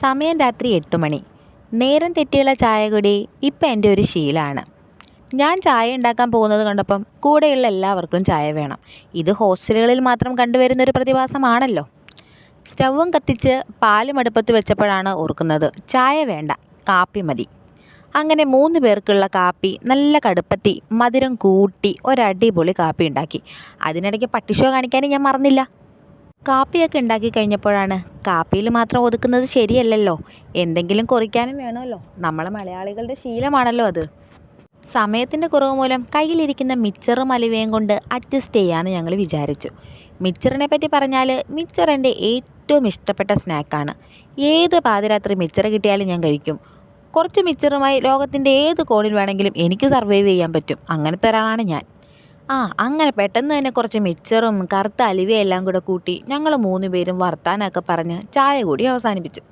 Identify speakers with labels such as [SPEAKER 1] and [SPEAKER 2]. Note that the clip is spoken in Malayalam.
[SPEAKER 1] സമയം രാത്രി എട്ട് മണി. നേരം തെറ്റിയുള്ള ചായ കുടി ഇപ്പം എന്റെ ഒരു ശീലമാണ് ഞാൻ ചായ ഉണ്ടാക്കാൻ പോകുന്നത് കണ്ടപ്പം കൂടെയുള്ള എല്ലാവർക്കും ചായ വേണം. ഇത് ഹോസ്റ്റലുകളിൽ മാത്രം കണ്ടുവരുന്നൊരു പ്രതിഭാസമാണല്ലോ. സ്റ്റൗവും കത്തിച്ച് പാലും അടുപ്പത്ത് വെച്ചപ്പോഴാണ് ഓർക്കുന്നത് ചായ വേണ്ട കാപ്പി മതി. അങ്ങനെ മൂന്ന് പേർക്കുള്ള കാപ്പി നല്ല കടുപ്പത്തി മധുരം കൂട്ടി ഒരടിപൊളി കാപ്പി ഉണ്ടാക്കി. അതിനിടയ്ക്ക് പട്ടിഷോ കാണിക്കാനും ഞാൻ മറന്നില്ല. കാപ്പിയൊക്കെ ഉണ്ടാക്കി കഴിഞ്ഞപ്പോഴാണ് കാപ്പിയിൽ മാത്രം ഒതുക്കുന്നത് ശരിയല്ലല്ലോ. എന്തെങ്കിലും കുറിക്കാനും വേണമല്ലോ. നമ്മളെ മലയാളികളുടെ ശീലമാണല്ലോ അത്. സമയത്തിന്റെ കുറവ് മൂലം കയ്യിലിരിക്കുന്ന മിച്ചറും അലുവയും കൊണ്ട് അഡ്ജസ്റ്റ് ചെയ്യാമെന്ന് ഞങ്ങൾ വിചാരിച്ചു. മിച്ചറിനെ പറ്റി പറഞ്ഞാൽ മിച്ചർ എന്റെ ഏറ്റവും ഇഷ്ടപ്പെട്ട സ്നാക്കാണ് ഏത് പാതിരാത്രി മിച്ചർ കിട്ടിയാലും ഞാൻ കഴിക്കും. കുറച്ച് മിച്ചറുമായി ലോകത്തിന്റെ ഏത് കോണിൽ വേണമെങ്കിലും എനിക്ക് സർവൈവ് ചെയ്യാൻ പറ്റും. അങ്ങനത്തെ ഒരാളാണ് ഞാൻ. ആ അങ്ങനെ പെട്ടെന്ന് തന്നെ കുറച്ച് മിച്ചറും കറുത്ത അലുവയെല്ലാം കൂടെ കൂട്ടി ഞങ്ങൾ മൂന്ന് പേരും വർത്താനമൊക്കെ പറഞ്ഞ് ചായ കൂടി അവസാനിപ്പിച്ചു.